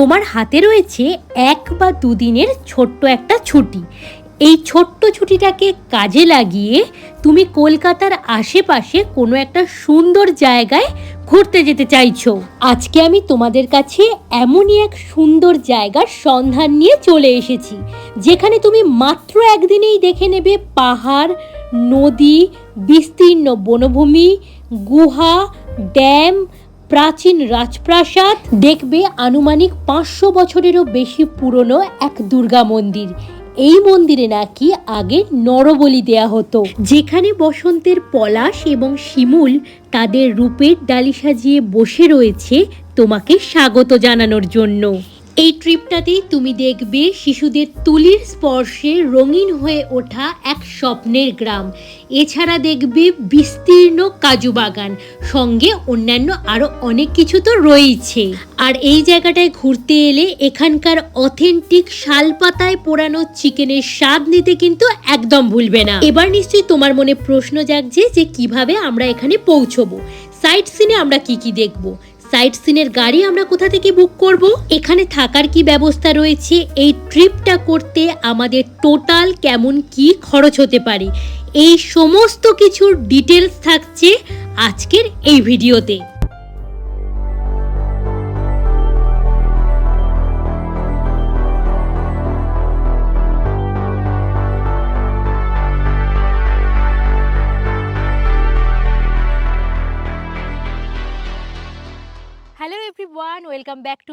তোমার হাতে রয়েছে এক বা দুদিনের ছোট্ট একটা ছুটি। এই ছোট্ট ছুটিটাকে কাজে লাগিয়ে তুমি কলকাতার আশেপাশে কোনো একটা সুন্দর জায়গায় ঘুরতে যেতে চাইছো। আজকে আমি তোমাদের কাছে এমনই এক সুন্দর জায়গার সন্ধান নিয়ে চলে এসেছি, যেখানে তুমি মাত্র একদিনেই দেখে নেবে পাহাড়, নদী, বিস্তীর্ণ বনভূমি, গুহা, ড্যাম প্রাচীন রাজপ্রাসাদ দেখবে আনুমানিক পাঁচশো বছরেরও বেশি পুরনো এক দুর্গা মন্দির। এই মন্দিরে নাকি আগে নরবলি দেয়া হতো। যেখানে বসন্তের পলাশ এবং শিমুল তাদের রূপের ডালি সাজিয়ে বসে রয়েছে, তোমাকে স্বাগত জানানোর জন্য। এই ট্রিপটাতেই তুমি দেখবে শিশুদের তুলির স্পর্শে রঙিন হয়ে ওঠা এক স্বপ্নের গ্রাম। এছাড়া দেখবে বিস্তীর্ণ কাজু বাগান, সঙ্গে অন্যান্য আরও অনেক কিছু তো রয়েছে। আর এই জায়গাটায় ঘুরতে এলে এখানকার অথেন্টিক শালপাতায় পোড়ানো চিকেনের স্বাদ নিতে কিন্তু একদম ভুলবে না। এবার নিশ্চয়ই তোমার মনে প্রশ্ন জাগছে যে কীভাবে আমরা এখানে পৌঁছবো। সাইট সিনে আমরা কি কি দেখব? সাইট সিনের গাড়ি আমরা কোথা থেকে বুক করব? এখানে থাকার কি ব্যবস্থা রয়েছে? এই ট্রিপটা করতে আমাদের টোটাল কেমন কি খরচ হতে পারে? এই সমস্ত কিছুর ডিটেলস থাকছে আজকের এই ভিডিওতে।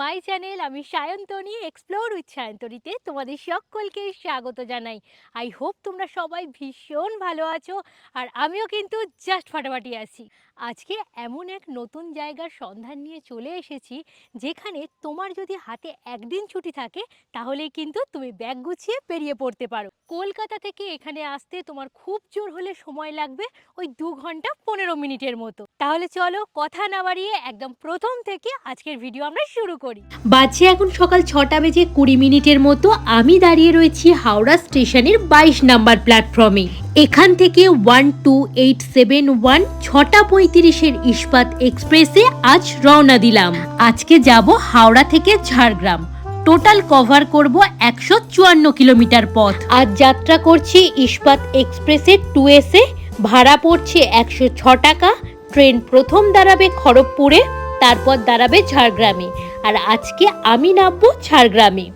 মাই চ্যানেল, আমি সায়ন্তনী এক্সপ্লোর উইথ সায়ন্তনীতে তোমাদের সকলকে স্বাগত জানাই। আই হোপ তোমরা সবাই ভীষণ ভালো আছো আর আমিও কিন্তু জাস্ট ফাটাফাটি আছি। আজকে এমন এক নতুন জায়গার সন্ধান নিয়ে চলে এসেছি, যেখানে তোমার যদি হাতে একদিন ছুটি থাকে, তাহলেই কিন্তু তুমি ব্যাগ গুছিয়ে পেরিয়ে পড়তে পারো। কলকাতা থেকে এখানে আসতে তোমার খুব জোর হলে সময় লাগবে ওই দু ঘণ্টা পনেরো মিনিটের মতো। তাহলে চলো কথা না বাড়িয়ে একদম প্রথম থেকে আজকের ভিডিও আমরা শুরু করি। বাজছে এখন সকাল ছটা বেজে কুড়ি মিনিটের মতো। আমি দাঁড়িয়ে রয়েছি হাওড়া স্টেশনের বাইশ নাম্বার প্ল্যাটফর্মে। এখান থেকে one two eight seven one ছটা পঁয়ত্রিশের ইস্পাত এক্সপ্রেসে আজ রওনা দিলাম। আজকে যাব হাওড়া থেকে ঝাড়গ্রাম। টোটাল কভার করব একশো চুয়ান্ন কিলোমিটার পথ। আজ যাত্রা করছি ইস্পাত এক্সপ্রেসের টু এসে ভাড়া পড়ছে একশো ছ টাকা। ট্রেন প্রথম দাঁড়াবে খড়গপুরে, তারপর দাঁড়াবে ঝাড়গ্রামে। আর আজকে আমি নামবো ঝাড়গ্রামে।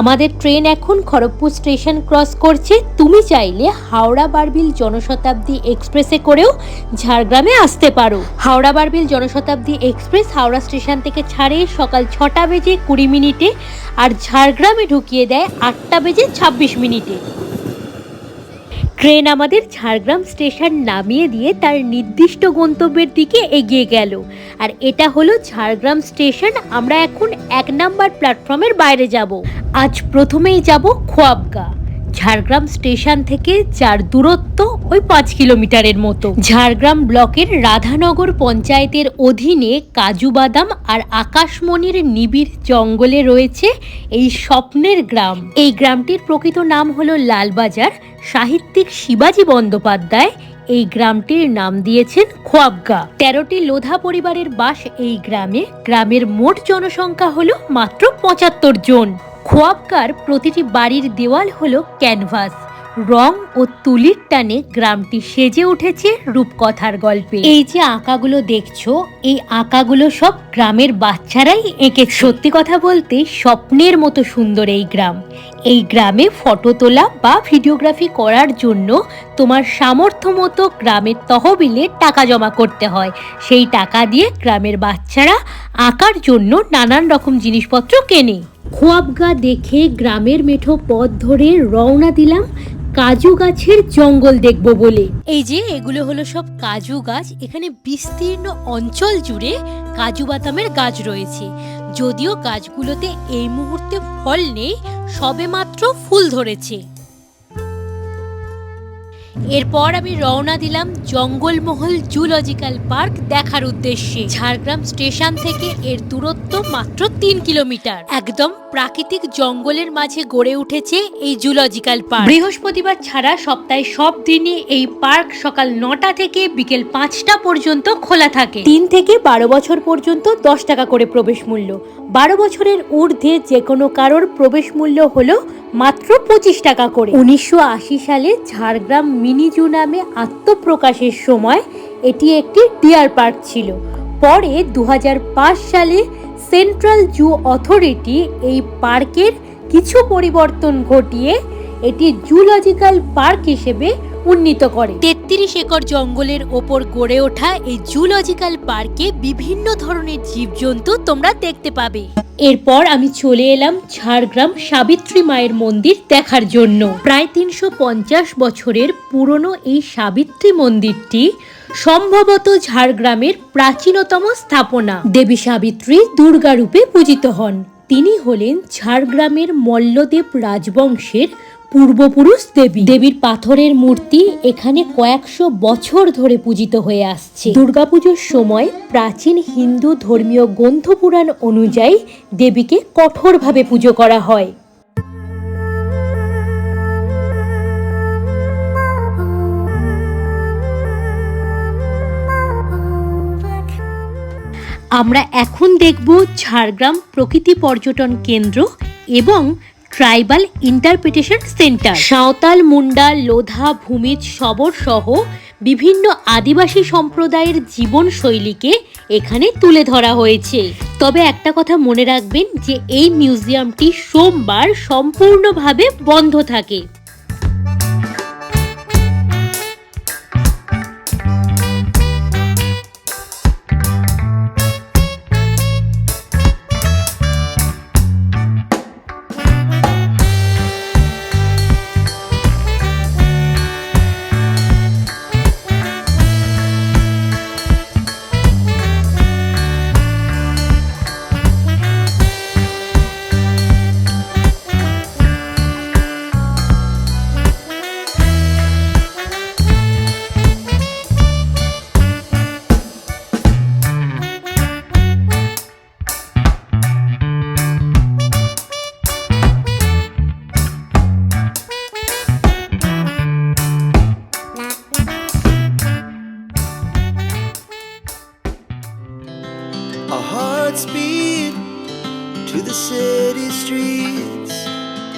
আমাদের ট্রেন এখন খড়গপুর স্টেশন ক্রস করছে। তুমি চাইলে হাওড়া বারবিল জনশতাব্দী এক্সপ্রেসে করেও ঝাড়গ্রামে আসতে পারো। হাওড়া বারবিল জনশতাব্দী এক্সপ্রেস হাওড়া স্টেশন থেকে ছাড়ে সকাল ছটা বেজে কুড়ি মিনিটে আর ঝাড়গ্রামে ঢুকিয়ে দেয় আটটা বেজে ছাব্বিশ মিনিটে। ট্রেন আমাদের ঝাড়গ্রাম স্টেশন নামিয়ে দিয়ে তার নির্দিষ্ট গন্তব্যের দিকে এগিয়ে গেল। আর এটা হলো ঝাড়গ্রাম স্টেশন। আমরা এখন এক নাম্বার প্ল্যাটফর্মের বাইরে যাব। আজ প্রথমেই যাব খোয়াবগা, ঝাড়গ্রাম স্টেশন থেকে যার দূরত্ব ওই পাঁচ কিলোমিটারের মতো। ঝাড়গ্রাম ব্লকের রাধানগর পঞ্চায়েতের অধীনে কাজু বাদাম আর আকাশমণির নিবিড় জঙ্গলে রয়েছে এই স্বপ্নের গ্রাম। এই গ্রামটির প্রকৃত নাম হলো লালবাজার। সাহিত্যিক শিবাজী বন্দ্যোপাধ্যায় এই গ্রামটির নাম দিয়েছেন খোয়াবগা। তেরোটি লোধা পরিবারের বাস এই গ্রামে। গ্রামের মোট জনসংখ্যা হলো মাত্র পঁচাত্তর জন। খোয়াবগার প্রতিটি বাড়ির দেওয়াল হলো ক্যানভাস। রং ও তুলির টানে গ্রামটি সেজে উঠেছে রূপকথার গল্পে। এই যে আঁকাগুলো দেখছ, এই আঁকাগুলো সব গ্রামের বাচ্চারাই এঁকে সত্যি কথা বলতে, স্বপ্নের মতো সুন্দর এই গ্রাম। এই গ্রামে ফটো তোলা বা ভিডিওগ্রাফি করার জন্য তোমার সামর্থ্য মতো গ্রামের তহবিলে টাকা জমা করতে হয়। সেই টাকা দিয়ে গ্রামের বাচ্চারা আঁকার জন্য নানান রকম জিনিসপত্র কেনে। খোয়াবগা দেখে গ্রামের মেঠো পথ ধরে রওনা দিলাম কাজু গাছের জঙ্গল দেখব বলে। এই যে, এগুলো হলো সব কাজু গাছ। এখানে বিস্তীর্ণ অঞ্চল জুড়ে কাজু বাদামের গাছ রয়েছে। যদিও গাছগুলোতে এই মুহূর্তে ফল নেই সবে মাত্র ফুল ধরেছে। এরপর আমি রওনা দিলাম জঙ্গলমহল জুলজিক্যাল পার্ক দেখার উদ্দেশ্যে। ঝাড়গ্রাম স্টেশন থেকে এর দূরত্ব মাত্র তিন কিলোমিটার। একদম প্রাকৃতিক জঙ্গলের মাঝে গড়ে উঠেছে এই জুলজিক্যাল পার্ক। বৃহস্পতিবার ছাড়া সপ্তাহে সব দিনই এই পার্ক সকাল নটা থেকে বিকেল পাঁচটা পর্যন্ত খোলা থাকে। তিন থেকে বারো বছর পর্যন্ত দশ টাকা করে প্রবেশ মূল্য। বারো বছরের ঊর্ধ্বে যে কোনো কারোর প্রবেশ মূল্য হলো মাত্র পঁচিশ টাকা করে। উনিশশো আশি সালে ঝাড়গ্রাম মিনিজু নামে আত্মপ্রকাশের সময় এটি একটি ডিয়ার পার্ক ছিল। পরে দু হাজার পাঁচ সালে সেন্ট্রাল জু অথরিটি এই পার্কের কিছু পরিবর্তন ঘটিয়ে এটি জুলজিক্যাল পার্ক হিসেবে উন্নীত করে। তেত্রিশ একর জঙ্গলের ওপর গড়ে ওঠা এই জুলজিক্যাল পার্কে বিভিন্ন ধরনের জীবজন্তু তোমরা দেখতে পাবে। এরপর আমি চলে এলাম ঝাড়গ্রাম সাবিত্রী মায়ের মন্দির দেখার জন্য। প্রায় তিনশো পঞ্চাশ বছরের পুরনো এই সাবিত্রী মন্দিরটি সম্ভবত ঝাড়গ্রামের প্রাচীনতম স্থাপনা। দেবী সাবিত্রী দুর্গা রূপে পূজিত হন। তিনি হলেন ঝাড়গ্রামের মল্লদেব রাজবংশের পূর্বপুরুষ দেবী। দেবীর পাথরের মূর্তি এখানে কয়েকশো বছর ধরে পূজিত হয়ে আসছে। দুর্গাপুজোর সময় প্রাচীন হিন্দু ধর্মীয় গ্রন্থ পুরাণ অনুযায়ী দেবীকে কঠোরভাবে পুজো করা হয়। আমরা এখন দেখব ঝাড়গ্রাম প্রকৃতি পর্যটন কেন্দ্র এবং tribal interpretation centre. Santhal Munda, Lodha, Bhumij Sabar সহ বিভিন্ন আদিবাসী সম্প্রদায়ের জীবনশৈলীকে এখানে তুলে ধরা হয়েছে। তবে একটা কথা মনে রাখবেন যে এই মিউজিয়ামটি সোমবার সম্পূর্ণভাবে বন্ধ থাকে।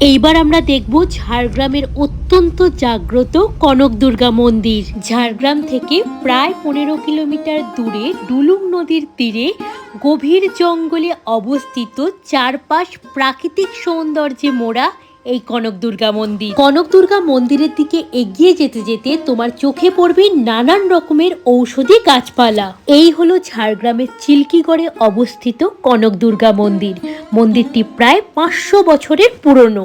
এইবার আমরা দেখব ঝাড়গ্রামের অত্যন্ত জাগ্রত কনক দুর্গা মন্দির। ঝাড়গ্রাম থেকে প্রায় পনেরো কিলোমিটার দূরে ডুলুং নদীর তীরে গভীর জঙ্গলে অবস্থিত চারপাশ প্রাকৃতিক সৌন্দর্যে মোড়া এই কনক দুর্গা মন্দির। কনক দুর্গা মন্দিরের দিকে এগিয়ে যেতে যেতে তোমার চোখে পড়বে নানান রকমের ঔষধি গাছপালা। এই হলো ঝাড়গ্রামের চিল্কিগড়ে অবস্থিত কনক দুর্গা মন্দির। মন্দিরটি প্রায় পাঁচশো বছরের পুরনো।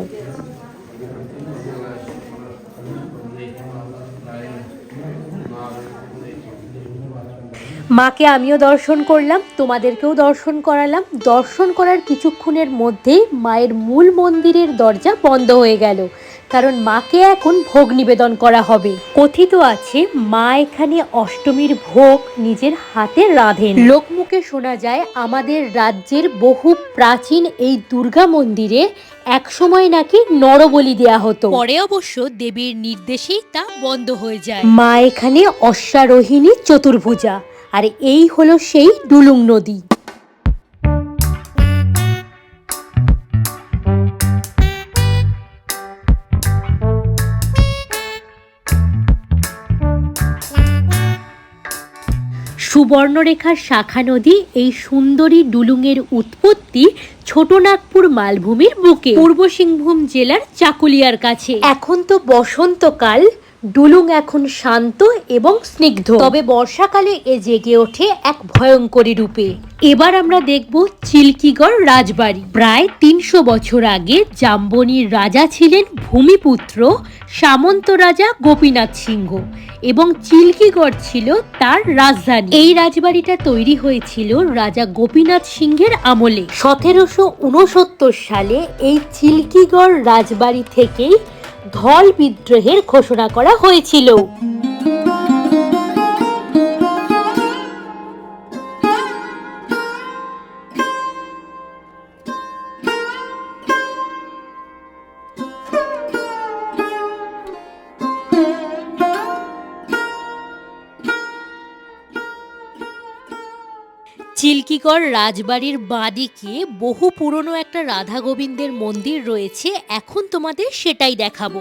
মাকে আমিও দর্শন করলাম তোমাদেরকেও দর্শন করালাম। দর্শন করার কিছুক্ষণের মধ্যেই মায়ের মূল মন্দিরের দরজা বন্ধ হয়ে গেল। কারণ মাকে এখন ভোগ নিবেদন করা হবে। কথিত আছে মা এখানে অষ্টমীর ভোগ নিজের হাতে রাঁধেন। লোকমুখে শোনা যায় আমাদের রাজ্যের বহু প্রাচীন এই দুর্গা মন্দিরে একসময় নাকি নরবলি দেয়া হতো। পরে অবশ্য দেবীর নির্দেশেই তা বন্ধ হয়ে যায়। মা এখানে অশ্বারোহিণী চতুর্ভুজা। আর এই হলো সেই ডুলুং নদী। সুবর্ণরেখার শাখা নদী এই সুন্দরী ডুলুংয়ের উৎপত্তি ছোটনাগপুর মালভূমির বুকে। পূর্ব সিংভূম জেলার চাকুলিয়ার কাছে। এখন তো বসন্তকাল। ডুলুং এখন শান্ত এবং স্নিগ্ধ। তবে বর্ষাকালে এ জেগে ওঠে এক ভয়ঙ্করী রূপে। এবার আমরা দেখব চিল্কিগড় রাজবাড়ি। প্রায় তিনশো বছর আগে জাম্বনির রাজা ছিলেন ভূমিপুত্র সামন্ত রাজা গোপীনাথ সিংহ এবং চিল্কিগড় ছিল তার রাজধানী। এই রাজবাড়িটা তৈরি হয়েছিল রাজা গোপীনাথ সিংহের আমলে। সতেরোশো উনসত্তর সালে এই চিল্কিগড় রাজবাড়ি থেকেই ধল বিদ্রোহের ঘোষণা করা হয়েছিল। চিল্কিগড় রাজবাড়ির বাঁদিকে বহু পুরনো একটা রাধা গোবিন্দের মন্দির রয়েছে। এখন তোমাদের সেটাই দেখাবো।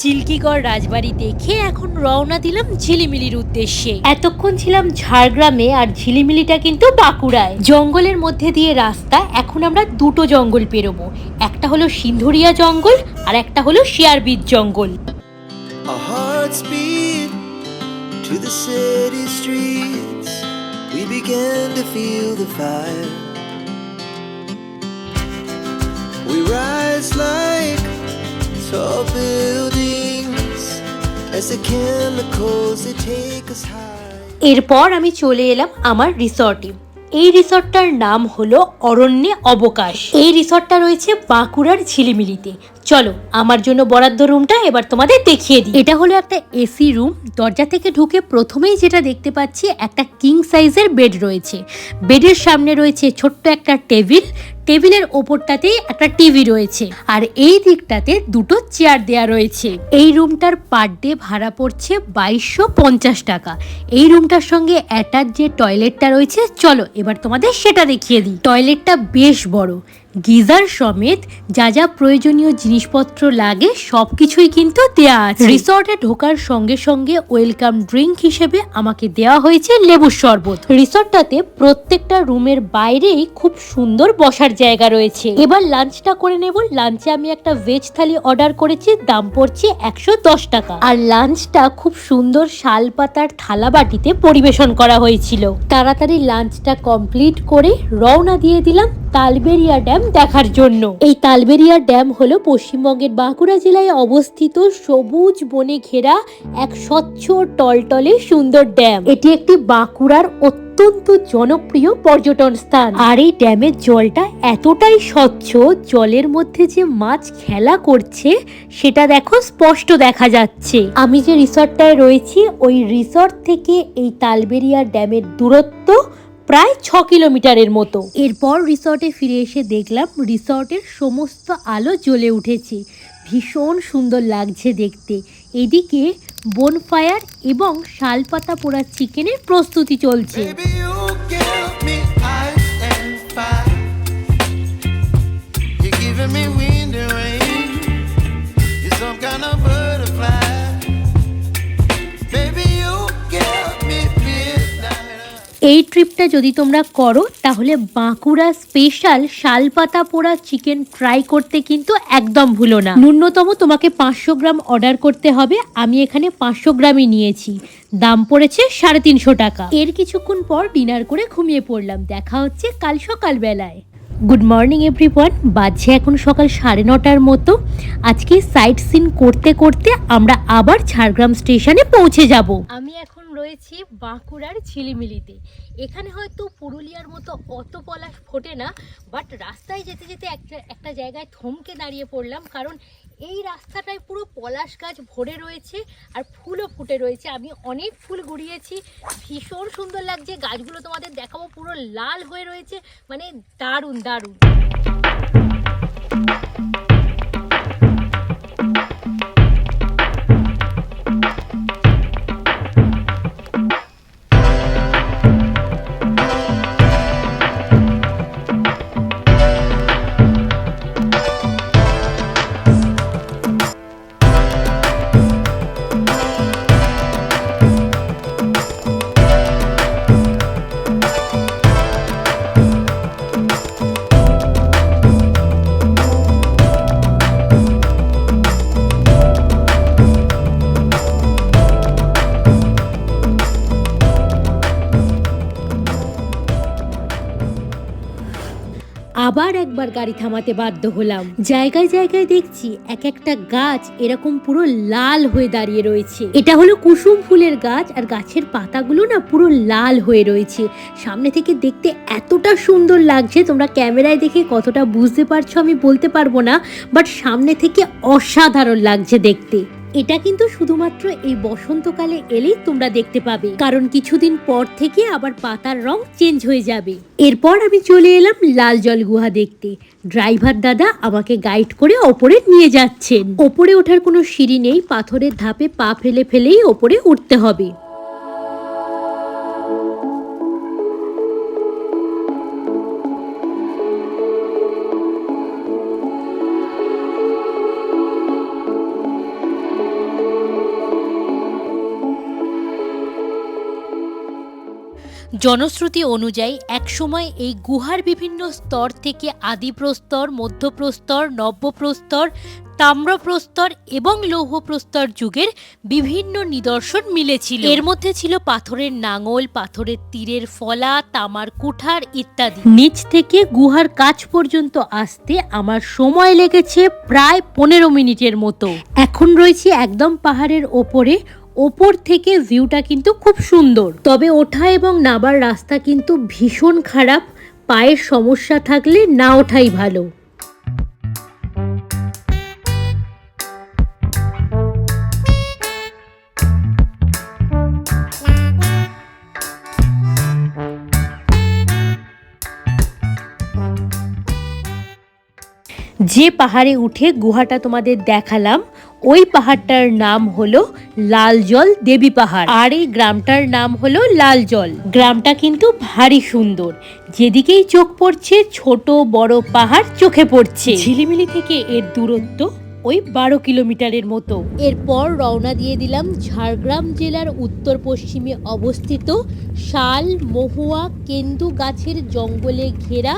চিল্কিগড় রাজবাড়ি দেখে এখন রওনা দিলাম ঝিলিমিলির উদ্দেশ্যে। এতক্ষণ ছিলাম ঝাড়গ্রামে আর ঝিলিমিলিটা কিন্তু বাঁকুড়ায়। জঙ্গলের মধ্যে দিয়ে রাস্তা, এখন আমরা দুটো জঙ্গল পেরোবো। একটা হলো সিন্ধুরিয়া জঙ্গল আর একটা হলো শিয়ারবিদ জঙ্গল. We rise like tall buildings as the chemicals they take us high. এরপর আমি চলে এলাম আমার রিসর্টে। এই রিসর্টটার নাম হলো অরণ্যে অবকাশ। এই রিসর্টটা রয়েছে বাঁকুড়ার ঝিলিমিলিতে। চলো, আমার জন্য বরাদ্দ রুমটা এবার তোমাদের দেখিয়ে দিই। এটা হলো একটা এসি রুম দরজা থেকে ঢুকে প্রথমেই যেটা দেখতে পাচ্ছি, একটা কিং সাইজের বেড রয়েছে। বেডের সামনে রয়েছে ছোট্ট একটা টেবিল টেবিলের ওপরটাতেই একটা টিভি রয়েছে আর এই দিকটাতে দুটো চেয়ার দেয়া রয়েছে। এই রুমটার পার ডে ভাড়া পড়ছে বাইশশো পঞ্চাশ টাকা। এই রুমটার সঙ্গে অ্যাটাচ যে টয়লেটটা রয়েছে, চলো এবার তোমাদের সেটা দেখিয়ে দিই। টয়লেটটা বেশ বড়। গিজার সমেত যা যা প্রয়োজনীয় জিনিসপত্র লাগে সব কিছুই কিন্তু দেয়া আছে। রিসর্টে ঢোকার সঙ্গে সঙ্গে ওয়েলকাম ড্রিঙ্ক হিসেবে আমাকে দেওয়া হয়েছে লেবুর শরবত। রিসর্টটাতে প্রত্যেকটা রুমের বাইরেই খুব সুন্দর বসার জায়গা রয়েছে। এবার লাঞ্চটা করে নেব। লাঞ্চে আমি একটা ভেজ থালি অর্ডার করেছি দাম পড়ছে একশো দশ টাকা। আর লাঞ্চটা খুব সুন্দর শাল পাতার থালা বাটিতে পরিবেশন করা হয়েছিল। তাড়াতাড়ি লাঞ্চটা কমপ্লিট করে রওনা দিয়ে দিলাম তালবেরিয়া ড্যাম দেখার জন্য। এই তালবেরিয়া ড্যাম হলো পশ্চিমবঙ্গের বাঁকুড়া জেলায় অবস্থিত সবুজ বনে ঘেরা এক স্বচ্ছ টলটলে সুন্দর ড্যাম। এটি একটি বাঁকুড়ার অত্যন্ত জনপ্রিয় পর্যটন স্থান। আর এই ড্যামের জলটা এতটাই স্বচ্ছ, জলের মধ্যে যে মাছ খেলা করছে, সেটা দেখো স্পষ্ট দেখা যাচ্ছে। আমি যে রিসর্টটায় রয়েছি, ওই রিসর্ট থেকে এই তালবেরিয়া ড্যামের দূরত্ব প্রায় ছ কিলোমিটারের মতো। এরপর রিসর্টে ফিরে এসে দেখলাম রিসর্টের সমস্ত আলো জ্বলে উঠেছে। ভীষণ সুন্দর লাগছে দেখতে। এদিকে বনফায়ার এবং শালপাতা পোড়া চিকেনের প্রস্তুতি চলছে। Baby, me এই ট্রিপটা যদি তোমরা করো, তাহলে বাঁকুড়া স্পেশাল শালপাতা পোড়া চিকেন ট্রাই করতে কিন্তু একদম ভুলো না। ন্যূনতম তোমাকে পাঁচশো গ্রাম অর্ডার করতে হবে, আমি এখানে পাঁচশো গ্রামই নিয়েছি। দাম পড়েছে সাড়ে তিনশো টাকা। এর কিছুক্ষণ পর ডিনার করে ঘুমিয়ে পড়লাম। দেখা হচ্ছে কাল সকাল বেলায় গুড মর্নিং এভরিওয়ান বাজছে এখন সকাল সাড়ে নটার মতো। আজকে সাইট সিন করতে করতে আমরা আবার ঝাড়গ্রাম স্টেশনে পৌঁছে যাব। আমি এখন রয়েছি বাঁকুড়ার ঝিলিমিলিতে। এখানে হয়তো পুরুলিয়ার মতো অত পলাশ ফোটে না বাট রাস্তায় যেতে যেতে একটা একটা জায়গায় থমকে দাঁড়িয়ে পড়লাম, কারণ এই রাস্তাটায় পুরো পলাশ গাছ ভরে রয়েছে আর ফুলও ফুটে রয়েছে। আমি অনেক ফুল ঘুরিয়েছি ভীষণ সুন্দর লাগছে, গাছগুলো তোমাদের দেখাবো, পুরো লাল হয়ে রয়েছে মানে দারুণ দারুণ। আবার গাড়ি থামাতে বাধ্য হলাম। জায়গায় জায়গায় দেখছি এক একটা গাছ এরকম পুরো লাল হয়ে দাঁড়িয়ে রয়েছে। এটা হলো কুসুম ফুলের গাছ আর গাছের পাতাগুলো না পুরো লাল হয়ে রয়েছে। সামনে থেকে দেখতে এতটা সুন্দর লাগছে, তোমরা ক্যামেরায় দেখে কতটা বুঝতে পারছ আমি বলতে পারব না, বাট সামনে থেকে অসাধারণ লাগছে দেখতে। এটা কিন্তু শুধুমাত্র এই বসন্তকালে এলেই তোমরা দেখতে পাবে। কারণ কিছুদিন পর থেকে আবার পাতার রং চেঞ্জ হয়ে যাবে। এরপর আমি চলে এলাম লাল জল গুহা দেখতে। ড্রাইভার দাদা আমাকে গাইড করে ওপরে নিয়ে যাচ্ছেন। ওপরে ওঠার কোনো সিঁড়ি নেই, পাথরের ধাপে পা ফেলে ফেলেই ওপরে উঠতে হবে। জনশ্রুতি অনুযায়ী, একসময় এই গুহার বিভিন্ন স্তর থেকে আদিপ্রস্তর, মধ্যপ্রস্তর, নব্যপ্রস্তর, তাম্রপ্রস্তর এবং লৌহপ্রস্তর যুগের বিভিন্ন নিদর্শন মিলেছিল। এর মধ্যে ছিল পাথরের নাঙল, পাথরের তীরের ফলা, তামার কুঠার ইত্যাদি। নিচ থেকে গুহার কাছ পর্যন্ত আসতে আমার সময় লেগেছে প্রায় পনেরো মিনিটের মতো। এখন রয়েছে একদম পাহাড়ের ওপরে ওপর থেকে ভিউটা কিন্তু খুব সুন্দর। তবে ওঠা এবং নাবার রাস্তা কিন্তু ভীষণ খারাপ, পায়ের সমস্যা থাকলে না ওঠাই ভালো। যে পাহাড়ে উঠে গুহাটা তোমাদের দেখালাম ওই পাহাড়টার নাম হলো লাল জল দেবী পাহাড়। আর এই গ্রামটার নাম হলো লাল জল গ্রামটা কিন্তু ভারী সুন্দর। যেদিকেই চোখ পড়ছে ছোট বড় পাহাড় চোখে পড়ছে। ঝিলিমিলি থেকে এর দূরত্ব ওই বারো কিলোমিটারের মতো। এরপর রওনা দিয়ে দিলাম ঝাড়গ্রাম জেলার উত্তর পশ্চিমে অবস্থিত শাল মহুয়া কেন্দু গাছের জঙ্গলে ঘেরা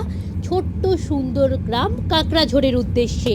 ছোট্ট সুন্দর গ্রাম কাকড়াঝোড়ের উদ্দেশ্যে।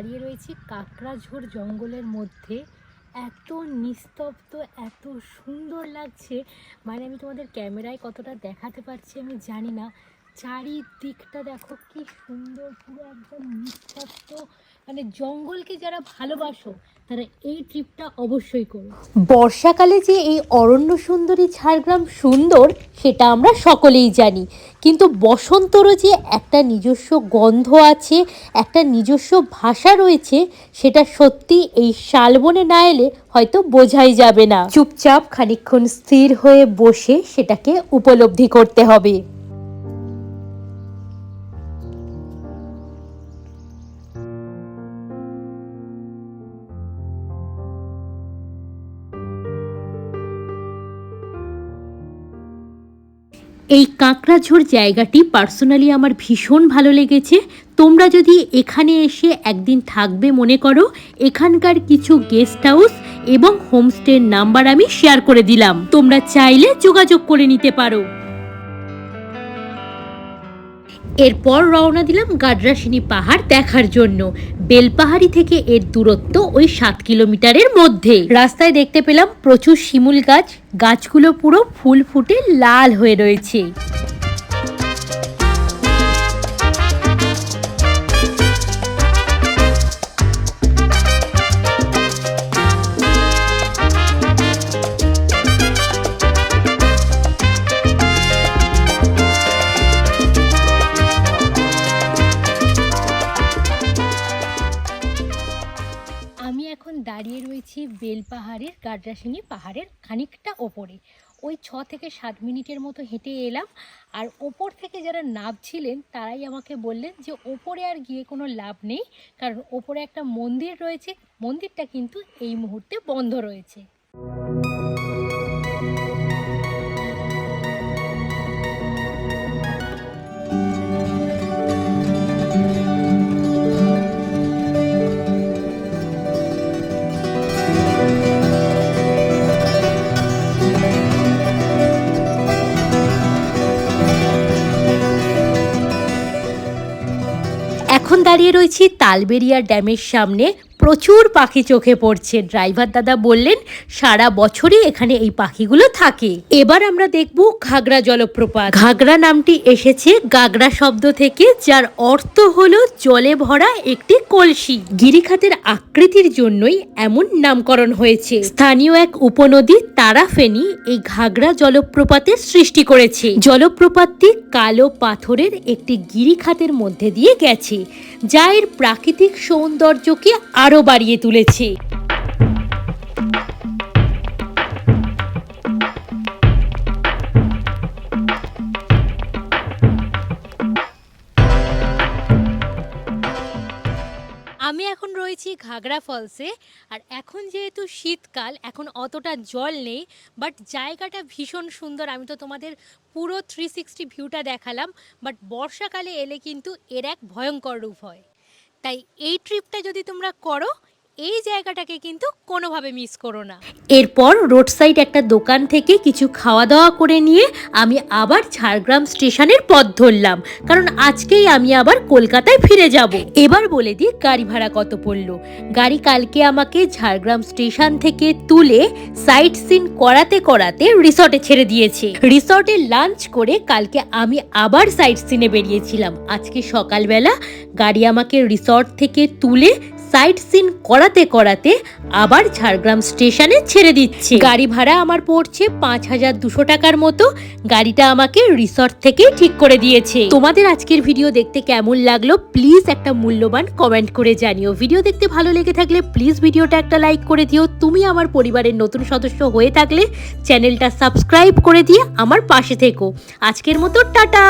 দাঁড়িয়ে রয়েছি কাকড়াঝোড় জঙ্গলের মধ্যে। এত নিস্তব্ধ, এত সুন্দর লাগছে। মানে আমি তোমাদের ক্যামেরায় কতটা দেখাতে পারছি আমি জানি না। চারিদিকটা দেখো কি সুন্দর, পুরো একদম নিস্তব্ধ। মানে জঙ্গলকে যারা ভালোবাসো, তারা এই ট্রিপটা অবশ্যই করো। বর্ষাকালে যে এই অরণ্য সুন্দরী ঝাড়গ্রাম সুন্দর, সেটা আমরা সকলেই জানি। কিন্তু বসন্তরও যে একটা নিজস্ব গন্ধ আছে, একটা নিজস্ব ভাষা রয়েছে, সেটা সত্যি এই শালবনে না এলে হয়তো বোঝাই যাবে না। চুপচাপ খানিকক্ষণ স্থির হয়ে বসে সেটাকে উপলব্ধি করতে হবে। এই কাঁকড়াঝোড় জায়গাটি পার্সোনালি আমার ভীষণ ভালো লেগেছে। তোমরা যদি এখানে এসে একদিন থাকবে মনে করো, এখানকার কিছু গেস্ট হাউস এবং হোমস্টের নাম্বার আমি শেয়ার করে দিলাম। তোমরা চাইলে যোগাযোগ করে নিতে পারো। এরপর রওনা দিলাম গাড্রাসিনী পাহাড় দেখার জন্য। বেলপাহাড়ি থেকে এর দূরত্ব ওই সাত কিলোমিটারের মধ্যে। রাস্তায় দেখতে পেলাম প্রচুর শিমুল গাছ। গাছগুলো পুরো ফুল ফুটে লাল হয়ে রয়েছে। বেলপাহাড়ের গাড্রাসিনী পাহাড়ের খানিকটা ওপরে। ওই ছ থেকে সাত মিনিটের মতো হেঁটে এলাম আর ওপর থেকে যারা নামছিলেন তারাই আমাকে বললেন যে ওপরে আর গিয়ে কোনো লাভ নেই কারণ ওপরে একটা মন্দির রয়েছে। মন্দিরটা কিন্তু এই মুহূর্তে বন্ধ রয়েছে। দাঁড়িয়ে রয়েছি তালবেরিয়া ড্যামের সামনে। প্রচুর পাখি চোখে পড়ছে। ড্রাইভার দাদা বললেন, সারা বছরই এখানে এই পাখিগুলো থাকে। এবার আমরা দেখব ঘাগরা জলপ্রপাত। ঘাগরা নামটি এসেছে গাগরা শব্দ থেকে, যার অর্থ হলো জলে ভরা একটি কলসি। গিরিখাতের আকৃতির জন্যই এমন নামকরণ হয়েছে। স্থানীয় এক উপনদী তারাফেনী এই ঘাগরা জলপ্রপাতের সৃষ্টি করেছে। জলপ্রপাতটি কালো পাথরের একটি গিরিখাতের মধ্যে দিয়ে গেছে, যা এর প্রাকৃতিক সৌন্দর্যকে আরও বাড়িয়ে তুলেছে। আমি এখন রয়েছি ঘাগরা ফলসে, আর এখন যেহেতু শীতকাল, এখন অতটা জল নেই বাট জায়গাটা ভীষণ সুন্দর। আমি তো তোমাদের পুরো থ্রি সিক্সটি ভিউটা দেখালাম বাট বর্ষাকালে এলে কিন্তু এর এক ভয়ঙ্কর রূপ হয়। তাই এই ট্রিপটা যদি তোমরা করো এই জায়গাটাকে কিন্তু কোনোভাবে মিস করো না। এরপর রোড সাইড একটা দোকান থেকে কিছু খাওয়া দাওয়া করে নিয়ে আমি আবার ঝাড়গ্রাম স্টেশনের পথ ধরলাম, কারণ আজকেই আমি আবার কলকাতায় ফিরে যাব। এবার বলে দিই গাড়ি ভাড়া কত পড়ল। গাড়ি কালকে আমাকে ঝাড়গ্রাম স্টেশন থেকে তুলে সাইট সিন করাতে করাতে রিসর্টে ছেড়ে দিয়েছে। রিসর্টে লাঞ্চ করে কালকে আমি আবার সাইট সিনে বেরিয়েছিলাম। আজকে সকালবেলা গাড়ি আমাকে রিসর্ট থেকে তুলে সাইট সিন করাতে করাতে আবার ঝাড়গ্রাম স্টেশনে ছেড়ে দিচ্ছে। গাড়ি ভাড়া আমার পড়ছে পাঁচ হাজার দুশো টাকার মতো। গাড়িটা আমাকে রিসর্ট থেকে ঠিক করে দিয়েছে। তোমাদের আজকের ভিডিও দেখতে কেমন লাগল প্লিজ একটা মূল্যবান কমেন্ট করে জানিও। ভিডিও দেখতে ভালো লেগে থাকলে প্লিজ ভিডিওটা একটা লাইক করে দিও। তুমি আমার পরিবারের নতুন সদস্য হয়ে থাকলে চ্যানেলটা সাবস্ক্রাইব করে দিয়ে আমার পাশে থেকো। আজকের মতো টাটা!